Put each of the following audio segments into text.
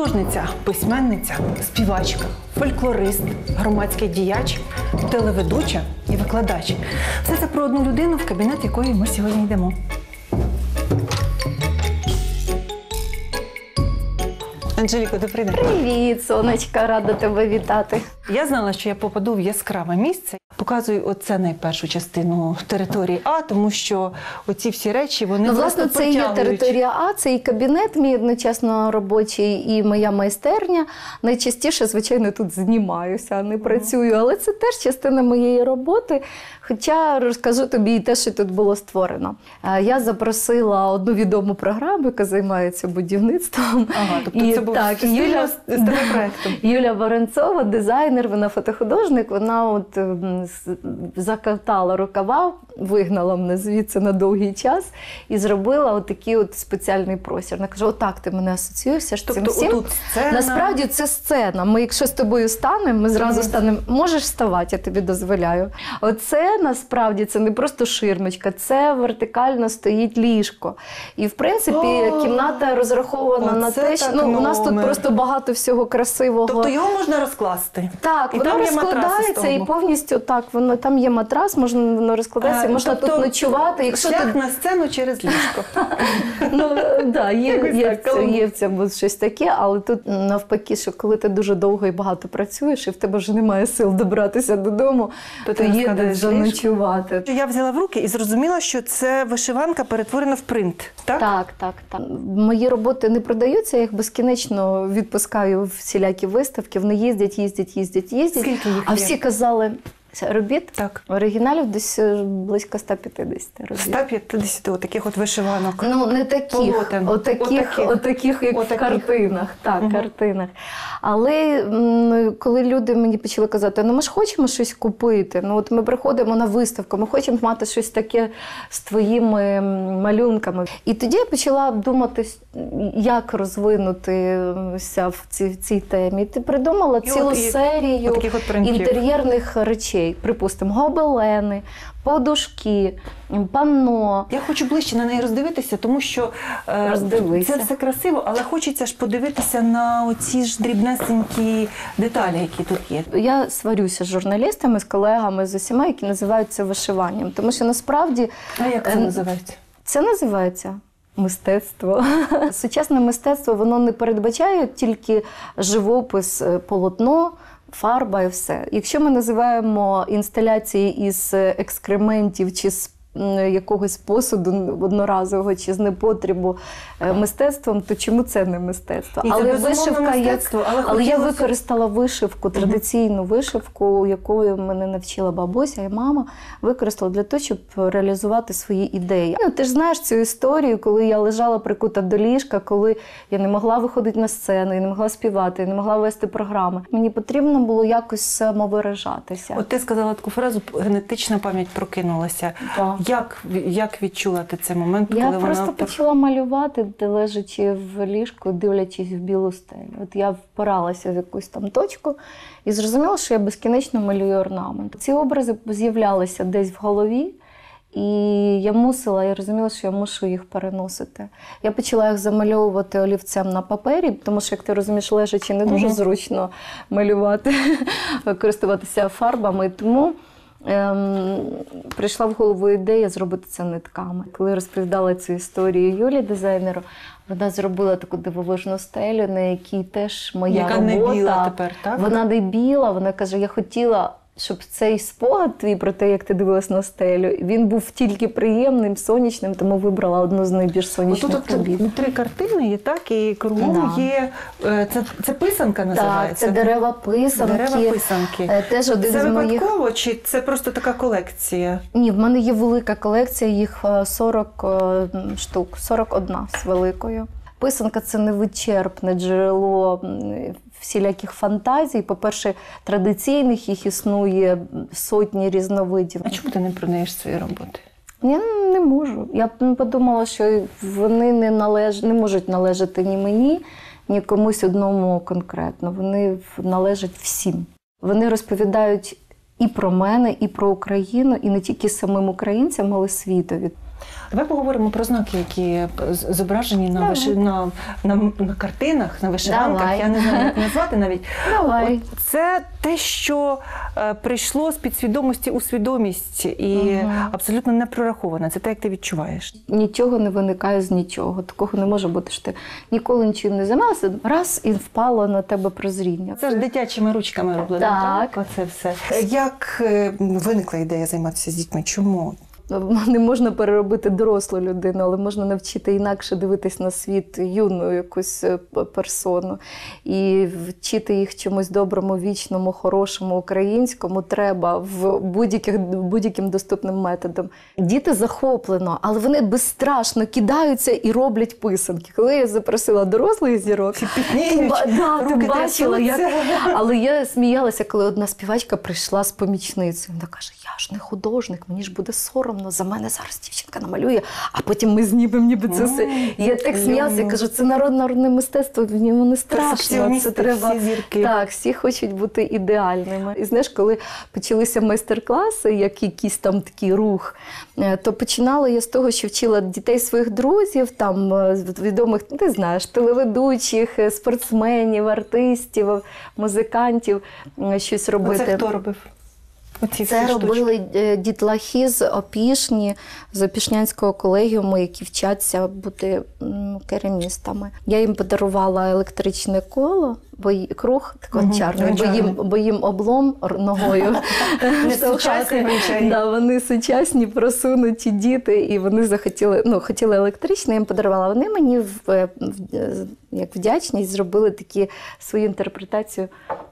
Художниця, письменниця, співачка, фольклорист, громадський діяч, телеведуча і викладач. Все це про одну людину, в кабінет якої ми сьогодні йдемо. Анжеліко, добрий день. Привіт, сонечка, рада тебе вітати. Я знала, що я попаду в яскраве місце. Показую оце найпершу частину території А, тому що оці всі речі вони Ну, власне, це і є територія А, це і кабінет мій одночасно робочий, і моя майстерня. Найчастіше, звичайно, тут знімаюся, а не працюю, але це теж частина моєї роботи. Хоча розкажу тобі і те, що тут було створено. Е, Я запросила одну відому програму, яка займається будівництвом. Ага, тобто це був спільно Юля, з- з телепроектом. Юля Воронцова, дизайнер, вона фотохудожник. Вона от ем, закатала рукава, вигнала мене звідси на довгий час і зробила от такий от спеціальний простір. Вона каже: Отак ти мене асоціюєшся з цим Тобто всім. сцена. Насправді це сцена. Ми, якщо з тобою станемо, ми зразу станемо. Можеш вставати, я тобі дозволяю. Оце насправді це не просто ширмочка, це вертикально стоїть ліжко. І в принципі кімната розрахована на те, що ну, у нас тут просто багато всього красивого. Тобто його можна розкласти. Так, І воно там розкладається і повністю так. Воно там є матрас, можна воно розкладається, Е, можна тобто тут ночувати. Якщо шлях ти на сцену через ліжко. ну да, є, в цьому- є в цьому щось таке, але тут навпаки, що коли ти дуже довго і багато працюєш, і в тебе вже немає сил добратися додому, То є де заночувати. Я взяла в руки і зрозуміла, що це вишиванка перетворена в принт. Так? Так, так, так. Мої роботи не продаються, я їх безкінечно відпускаю в всілякі виставки. Вони їздять, їздять, їздять, їздять. Скільки їх а всі казали, «Це робіт Так. оригіналів десь е, близько 150 робіт. 150 таких от вишиванок. Ну, не таких, отаких, Отаких. отаких, як Отаких. в картинах. Так, Мгм. картинах. Але м, коли люди мені почали казати, ну ми ж хочемо щось купити. Ну от ми приходимо на виставку, ми хочемо мати щось таке з твоїми малюнками. І тоді я почала думати, як розвинутися в цій, в цій темі. Ти придумала І цілу от і- серію от принтів. інтер'єрних речей, припустимо, гобелени, подушки, панно. Я хочу ближче на неї роздивитися, тому що е, Роздивися. це все красиво, але хочеться ж подивитися на оці ж дрібнесенькі деталі, які тут є. Я сварюся з журналістами, з колегами, з усіма, які називають це вишиванням. Тому що насправді А як це Е, називається? це називається. Мистецтво. Сучасне мистецтво воно не передбачає тільки живопис, е, полотно, фарба і все. Якщо ми називаємо інсталяції із е, екскрементів чи з якогось посуду одноразового чи з непотребу е, мистецтвом, то чому це не мистецтво? І це, але вишивка як але але я використала вишивку, традиційну вишивку, якою мене навчила бабуся і мама. Використала для того, щоб реалізувати свої ідеї. Ну, ти ж знаєш цю історію, коли я лежала прикута до ліжка, коли я не могла виходити на сцену, я не могла співати, я не могла вести програми. Мені потрібно було якось самовиражатися. От ти сказала таку фразу генетична пам'ять прокинулася. Так. Як, як відчула ти цей момент, Я коли просто вона почала малювати, лежачи в ліжку, дивлячись в білу стелю. От я впиралася в якусь там точку і зрозуміла, що я безкінечно малюю орнамент. Ці образи з'являлися десь в голові. І я мусила, я розуміла, що я мушу їх переносити. Я почала їх замальовувати олівцем на папері, тому що, як ти розумієш, лежачи не дуже зручно малювати, користуватися фарбами. Тому ем, прийшла в голову ідея зробити це нитками. Коли розповідала цю історію Юлі, дизайнеру, вона зробила таку дивовижну стелю, на якій теж моя яка робота. не біла тепер, так? Вона не біла, вона каже: я хотіла. Щоб цей спогад твій про те, як ти дивилась на стелю, він був тільки приємним, сонячним, тому вибрала одну з найбільш сонячних Отут от робіт. три картини є, так, і кругом Да. є. е, Це, це писанка Так, називається. це дерева писанки. Дерева писанки. Е, Теж один Це з моїх випадково, чи це просто така колекція? Ні, в мене є велика колекція, їх е, 40 е, штук, 41 з великою. Писанка це невичерпне джерело всіляких фантазій. По-перше, традиційних їх існує сотні різновидів. А чому ти не продаєш свої роботи? Я не можу. Я подумала, що вони не належ... не можуть належати ні мені, ні комусь одному конкретно. Вони належать всім. Вони розповідають і про мене, і про Україну, і не тільки самим українцям, але світові. Давай поговоримо про знаки, які зображені на, Давай. виши... на, на, на картинах, на вишиванках. Давай. Я не знаю, як назвати навіть. Давай. От це те, що е, прийшло з підсвідомості у свідомість і Мгм. абсолютно не прораховане. Це те, як ти відчуваєш. Нічого не виникає з нічого. Такого не може бути, що ти ніколи нічим не займалася, раз і впало на тебе прозріння. Це ж дитячими ручками роблено. Так. Оце все. Як е, виникла ідея займатися з дітьми? Чому? Не можна переробити дорослу людину, але можна навчити інакше дивитись на світ юну якусь е, персону. І вчити їх чомусь доброму, вічному, хорошому, українському треба в будь-яких будь-яким доступним методом. Діти захоплено, але вони безстрашно кидаються і роблять писанки. Коли я запросила дорослих зірок, ти, да, ти бачила, як але я сміялася, коли одна співачка прийшла з помічницею. Вона каже: Я ж не художник, мені ж буде соромно. За мене зараз дівчинка намалює, а потім ми знімемо ніби це все. Я так сміялася, кажу, це народне народне мистецтво, в ньому не страшно. Це треба так, всі хочуть бути ідеальними. І знаєш, коли почалися майстер-класи, як якийсь там такий рух, е, то починала я з того, що вчила дітей своїх друзів, там е, відомих, ну, ти знаєш, телеведучих, е, спортсменів, артистів, музикантів щось робити. Оце хто робив? Оці Це робили е, дітлахи з Опішні, з Опішнянського колегіуму, які вчаться бути керамістами. Я їм подарувала електричне коло, бо й- круг такий Мгм, чарний, бо їм, бо їм облом ногою. Сучасні. Да, вони сучасні, просунуті діти, і вони захотіли, ну, хотіли електричне, я їм подарувала. Вони мені в- в- як вдячність зробили такі свою інтерпретацію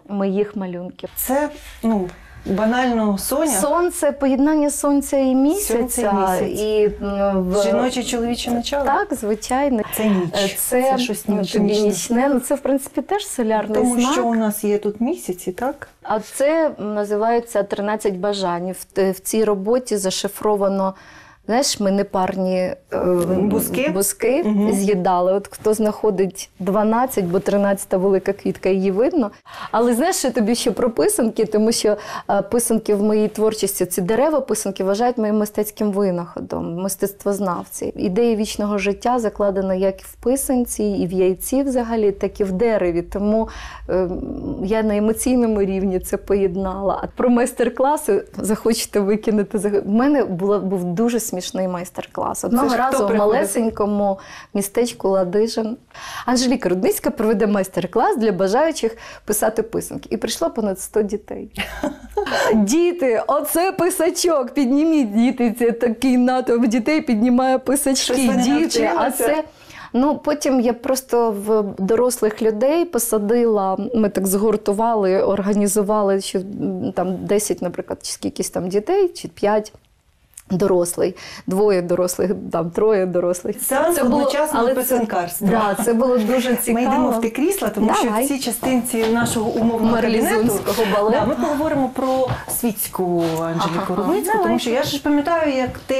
моїх малюнків. Це ну, банально Соня. Сонце, поєднання сонця і місяця. Сонце і місяць. і, в... Жіноче чоловіче начало. Так, звичайно. Це ніч. Е, Це, Це щось нічне. нічне. Ну, це, в принципі, теж солярний Тому знак. що у нас є тут місяці, так? А це називається 13 бажань. В, в цій роботі зашифровано. Знаєш, ми непарні е, Бузки? бузки Мгм. з'їдали. От хто знаходить 12, бо 13 велика квітка, її видно. Але знаєш, що тобі ще про писанки, тому що е, писанки в моїй творчості, ці дерева писанки вважають моїм мистецьким винаходом, мистецтвознавці. Ідея вічного життя закладена як в писанці, і в яйці взагалі, так і в дереві. Тому е, я на емоційному рівні це поєднала. А про майстер-класи захочете викинути. В мене була, був дуже смішний майстер-клас. Одного Це разу в малесенькому містечку Ладижин. Анжеліка Рудницька проведе майстер-клас для бажаючих писати писанки. І прийшло понад 100 дітей. Діти, оце писачок. Підніміть діти. Це такий натовп дітей піднімає писачки. Діти, а це. Ну, потім я просто в дорослих людей посадила, ми так згуртували, організували, що там 10, наприклад, чи скількись там дітей, чи 5 дорослих, двоє дорослих, там троє дорослих. Сеанс одночасного але це- Да, це було дуже цікаво. Ми йдемо в ті крісла, тому що Давай. в цій частинці нашого умовного кабінету Марлізунського балету. да, ми поговоримо про світську Анжеліку Ага, Рудницьку, тому що я ж пам'ятаю, як ти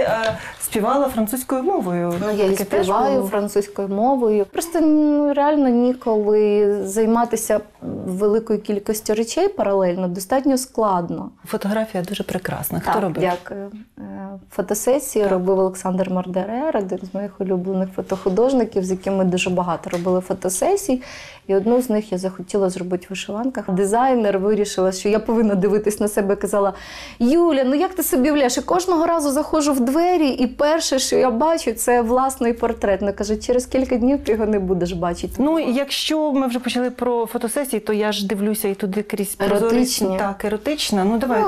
е, співала французькою мовою. Ну, я і співаю було. французькою мовою. Просто ну, реально ніколи займатися великою кількістю речей паралельно достатньо складно. Фотографія дуже прекрасна. Хто так, робив? Дякую. Е, Фотосесії робив Олександр Мардерер, один з моїх улюблених фотохудожників, з яким ми дуже багато робили фотосесій. І одну з них я захотіла зробити в вишиванках. Дизайнер вирішила, що я повинна дивитись на себе. Казала: Юля, ну як ти собі уявляєш? Я кожного разу заходжу в двері, і перше, що я бачу, це власний портрет. Вона каже, через кілька днів ти його не будеш бачити. Ну, якщо ми вже почали про фотосесії, то я ж дивлюся і туди крізь прозорість. Так, еротична. Ну давай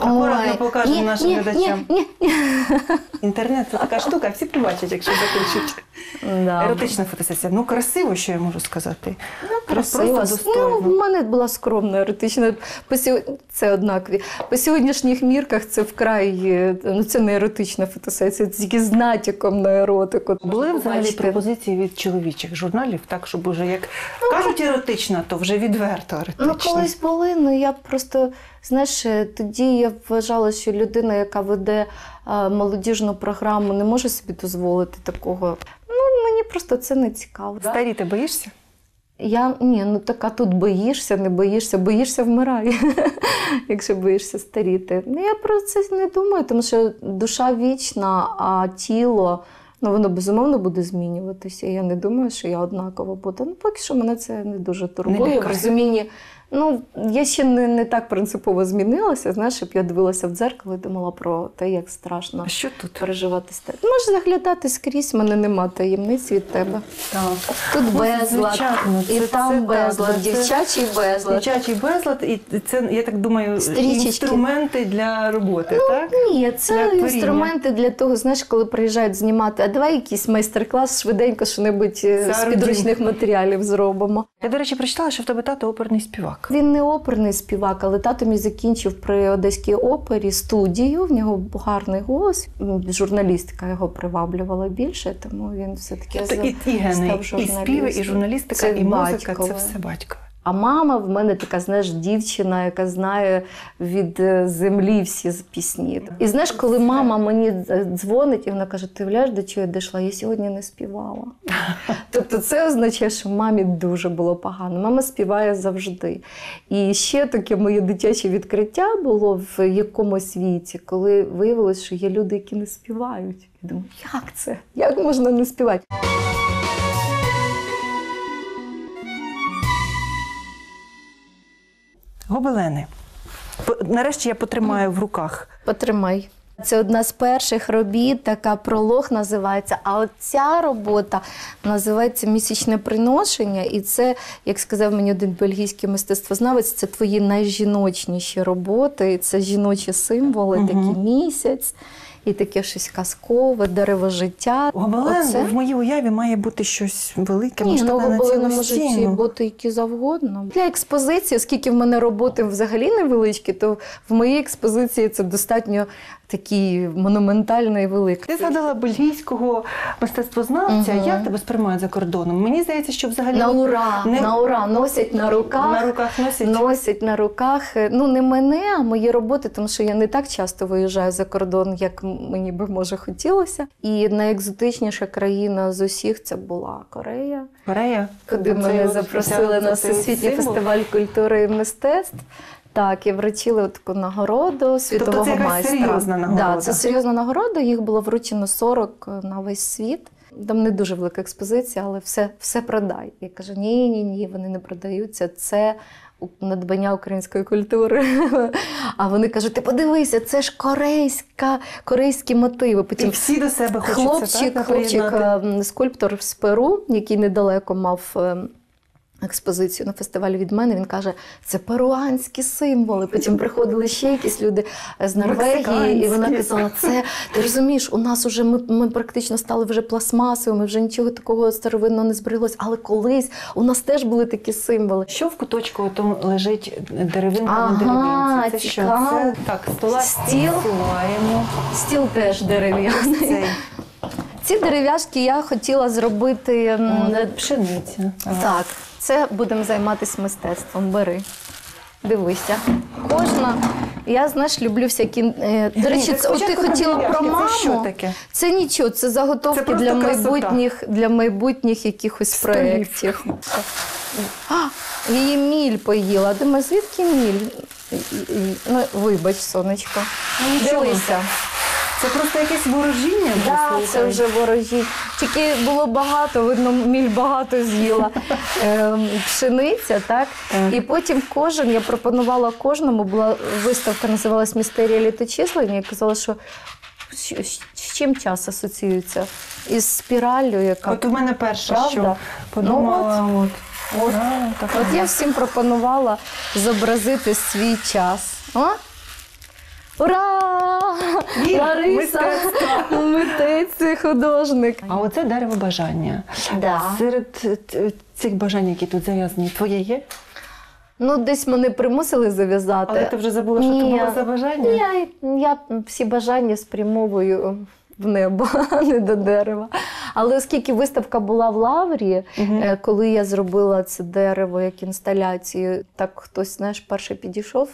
Ой, акуратно покажемо нашим глядачам. Ні, ні, Інтернет це така штука, всі побачать, якщо закінчить. Да. Еротична фотосесія. Ну, красиво, що я можу сказати. Красиво. Просто достойно. Ну, в мене була скромна еротична. По Це однакові. По сьогоднішніх мірках це вкрай е, ну, це не еротична фотосесія, це тільки з натяком на еротику. Були взагалі пропозиції від чоловічих журналів, так, щоб уже як кажуть еротична, то вже відверто еротична. Ну, колись були, ну я просто, знаєш, е, тоді я вважала, що людина, яка веде е, молодіжну програму, не може собі дозволити такого. Ну, мені просто це не цікаво. Старі ти боїшся? Я ні, ну така тут боїшся, не боїшся, боїшся вмирай, якщо боїшся старіти. Ну я про це не думаю, тому що душа вічна, а тіло. Ну, воно безумовно буде змінюватися. Я не думаю, що я однаково буду. Ну, поки що мене це не дуже турбує. в розумінні. Ну, я ще не, не так принципово змінилася. Знаєш, щоб я дивилася в дзеркало і думала про те, як страшно А що тут? переживати старість. Можеш заглядати скрізь, в мене нема таємниць від тебе. Так. Тут безлад, звичайно, і це- там це безлад, це- дівчачий безлад. Дитячий безлад, і це, я так думаю, Стрічечки. інструменти для роботи, так? Ні, це Для творіння. інструменти для того, знаєш, коли приїжджають знімати, а давай якийсь майстер-клас швиденько що-небудь е, з підручних матеріалів зробимо. Я, до речі, прочитала, що в тебе тато оперний співак. Він не оперний співак, але тато мій закінчив при Одеській опері студію. В нього гарний голос. Журналістика його приваблювала більше, тому він все-таки Тобто і, і гени, став і співи, і журналістика, Це і музика батькове. це все батько. А мама в мене така, знаєш, дівчина, яка знає від е, землі всі пісні. І знаєш, коли мама мені е, дзвонить, і вона каже: Ти уявляєш, до чого я дійшла? Я сьогодні не співала. Тобто це означає, що мамі дуже було погано. Мама співає завжди. І ще таке моє дитяче відкриття було в якомусь віці, коли виявилось, що є люди, які не співають. Я думаю, як це? Як можна не співати? Гобелени. Нарешті я потримаю в руках. Потримай. Це одна з перших робіт, така пролог називається. А от ця робота називається Місячне приношення. І це, як сказав мені один бельгійський мистецтвознавець, це твої найжіночніші роботи. Це жіночі символи, такі такий місяць, і таке щось казкове, дерево життя. Гобелен Оце? в моїй уяві має бути щось велике, Ні, ну на цілу можуть і стіну. бути які завгодно. Для експозиції, оскільки в мене роботи взагалі невеличкі, то в моїй експозиції це достатньо такий монументальний і великий. Ти згадала бельгійського мистецтвознавця. Мгм. Як тебе сприймають за кордоном? Мені здається, що взагалі На ура, не- на ура, носять на руках. на руках носять. Носять на руках, ну не мене, а мої роботи, тому що я не так часто виїжджаю за кордон, як мені би може хотілося. І найекзотичніша країна з усіх це була Корея, Корея. куди Це мене запросили на Всесвітній фестиваль культури і мистецтв. Так, і вручили таку нагороду світового Тобто це майстра. серйозна нагорода? Да, це серйозна нагорода. Їх було вручено 40 на весь світ. Там не дуже велика експозиція, але все, все продай. Я кажу: ні, ні, ні, вони не продаються. Це надбання української культури. А вони кажуть: ти подивися, це ж корейська, корейські мотиви. І всі до себе хочуть. хлопчик, так, хлопчик, ем, скульптор з Перу, який недалеко мав. Експозицію на фестивалі від мене він каже, це перуанські символи. Потім приходили ще якісь люди з Норвегії, і вона казала: це ти розумієш, у нас уже ми, ми практично стали вже пластмасовими, вже нічого такого старовинного не збереглось. Але колись у нас теж були такі символи. Що в куточку ото лежить деревинка Ага, на деревинці? Це що? Це так, стола Стіл. Стіл теж дерев'яний. Ці дерев'яшки я хотіла зробити. О, Пшениця. Так, це будемо займатися мистецтвом. Бери. Дивися. Кожна. Я знаєш, люблю всякі. е, До речі, це, от ти хотіла про дерев'яшки. Це що таке? Це нічого, це заготовки Це для красота. майбутніх, для майбутніх якихось Столів. проєктів. А, її міль поїла. Думаю, звідки міль? Ну, вибач, сонечко. Дивися. Це просто якесь ворожіння. Да, це вже ворожі. Тільки було багато, видно, міль багато з'їла ем, пшениця, так? Так. І потім кожен, я пропонувала кожному, була виставка, називалась Містерія літочислення, і казала, що з, чим час асоціюється? Із спіраллю, яка. От у мене перше, Правда? що подумала, от. От. А, так, От я всім пропонувала зобразити свій час. О? Ура! Є, Лариса! мистецтво. Митець, художник. А оце дерево бажання. Да. Серед цих бажань, які тут зав'язані, твоє є? Ну, десь мене примусили зав'язати. Але ти вже забула, що це Ні. було за бажання? Я, я всі бажання спрямовую в небо, а не до дерева. Але оскільки виставка була в Лаврі, е, коли я зробила це дерево як інсталяцію, так хтось знаєш, перший підійшов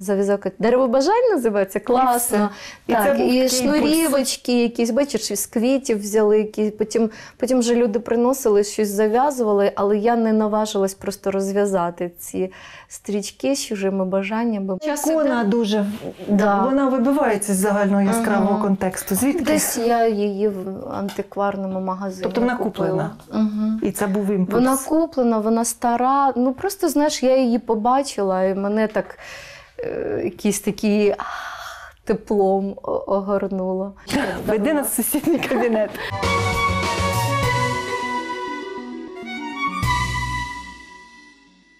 зав'язок. Дерево бажань називається класно. І так, був і шнурівочки, якісь, бачиш, з квітів взяли, які потім, потім вже люди приносили, щось зав'язували, але я не наважилась просто розв'язати ці стрічки з чужими бажаннями. Ікона дуже Да. вона вибивається з загального яскравого Ага. контексту. Звідки? Десь я її в антикварному магазині. Тобто вона куплена? Угу. І це був імпульс. Вона куплена, вона стара. Ну просто знаєш, я її побачила, і мене так е, такі ах, теплом огорнуло. Веди нас в сусідній кабінет.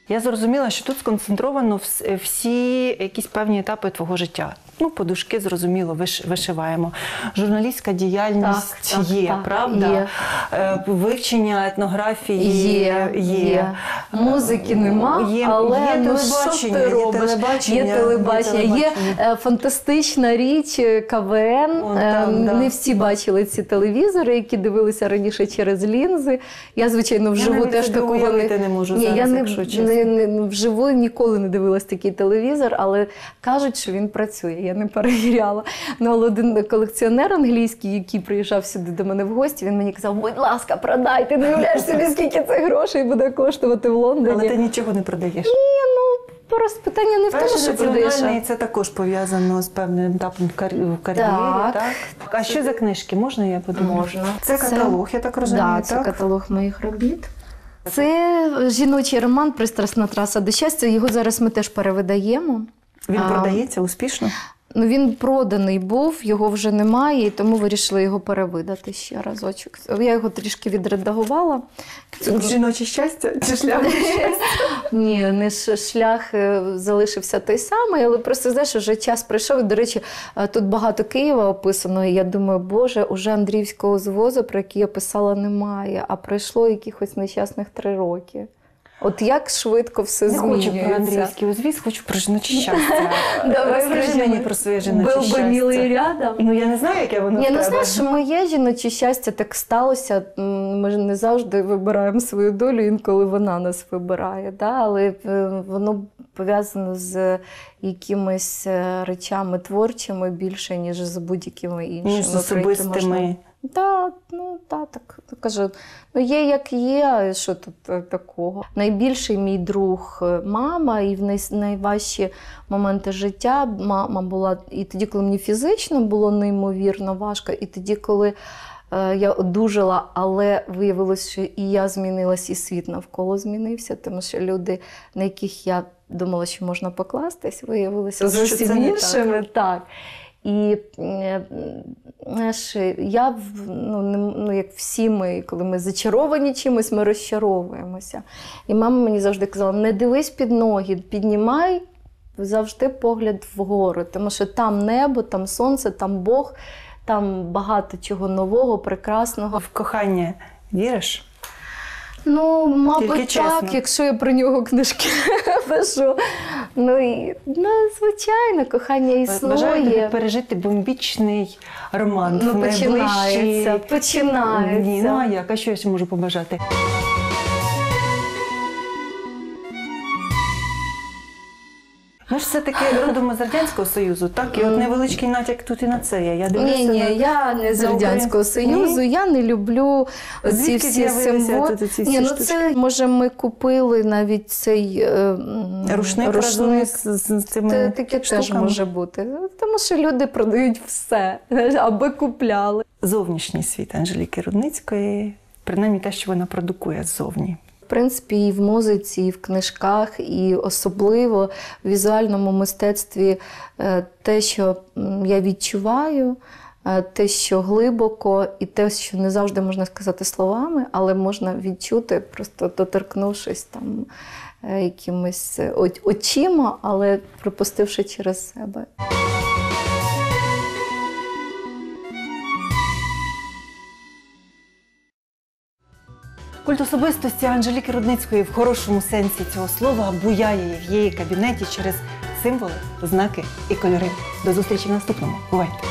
Я зрозуміла, що тут сконцентровано всі якісь певні етапи твого життя. Ну, подушки, зрозуміло, виш- вишиваємо. Журналістська діяльність Так, є, так, правда? є. Е, Вивчення етнографії Є, є. Музики нема, Є- але є ну, що ти є робиш? телебачення, є телебачення. є Є, телебачення. е, фантастична річ е, КВН. О, Е, так, да. Не всі бачили ці телевізори, які дивилися раніше через лінзи. Я, звичайно, вживу навіть теж такого уявити не можу Ні, зараз, я не, якщо чесно. не, не, вживу ніколи не дивилась такий телевізор, але кажуть, що він працює. Я не перевіряла. Ну, але один колекціонер англійський, який приїжджав сюди до мене в гості, він мені казав: будь ласка, продай, ти не уявляєш собі, скільки це грошей буде коштувати в Лондоні. Але ти нічого не продаєш. Ні, ну просто питання не в тому, що продаєш. а- це також пов'язано з певним етапом в кар'єрі. Так. Так. А що за книжки? Можна я подумаю? Можна. Це каталог, я так розумію. Да, це каталог моїх робіт. Це жіночий роман Пристрасна траса до щастя. Його зараз ми теж перевидаємо. Він А, продається успішно. Ну, він проданий був, його вже немає, і тому вирішили його перевидати ще разочок. Я його трішки відредагувала. Жіноче щастя чи шлях? Ні, не шлях е, залишився той самий, але просто знаєш, вже час прийшов. До речі, е, тут багато Києва описано. І я думаю, Боже, уже Андріївського звозу, про який я писала, немає. А пройшло якихось нещасних три роки. От як швидко все Не хочу про андрійський узвіз, хочу про жіноче щастя. Давай Розкажи мені про своє жіноче щастя. би милий рядом. Ну я не знаю, яке воно Ні, в ну тебе. знаєш, моє жіноче щастя так сталося. Ми ж не завжди вибираємо свою долю, інколи вона нас вибирає. Да? Але е, воно пов'язано з якимись е, речами творчими більше, ніж з будь-якими іншими. Ніж з особистими. Так, ну так, так кажу. Ну є як є, що тут е, такого? Найбільший мій друг е, мама, і в найважчі моменти життя мама була і тоді, коли мені фізично було неймовірно важко, і тоді, коли е, я одужала, але виявилося, що і я змінилась, і світ навколо змінився, тому що люди, на яких я думала, що можна покластись, виявилися зовсім іншими. Так. І знаєш, я ну, ну, як всі ми, коли ми зачаровані чимось, ми розчаровуємося. І мама мені завжди казала: не дивись під ноги, піднімай завжди погляд вгору, тому що там небо, там сонце, там Бог, там багато чого нового, прекрасного. В кохання віриш? Ну, мабуть, Тільки чесно. так, якщо я про нього книжки пишу. Ну, і, ну, звичайно, кохання Бажаю тобі пережити бомбічний роман. Ну, в найближчі- починається, починається. Ні, ну а як? А що я ще можу побажати? Ми ж все-таки родом з Радянського Союзу, так? І от невеличкий натяк тут і на це є. Я дивлюся Ні, ні, на- я не з Радянського Союзу, Ні? я не люблю ці всі символи. ці Ні, ну це може ми купили навіть цей е, м, Рушник, з, з цими Це таке теж може бути. Тому що люди продають все, аби купляли. Зовнішній світ Анжеліки Рудницької, принаймні те, що вона продукує ззовні. Принципі, і в музиці, і в книжках, і особливо в візуальному мистецтві е, те, що я відчуваю, е, те, що глибоко, і те, що не завжди можна сказати словами, але можна відчути, просто доторкнувшись там е, якимись очима, але пропустивши через себе. Культ особистості Анжеліки Рудницької в хорошому сенсі цього слова буяє в її кабінеті через символи, знаки і кольори. До зустрічі в наступному. Бувайте!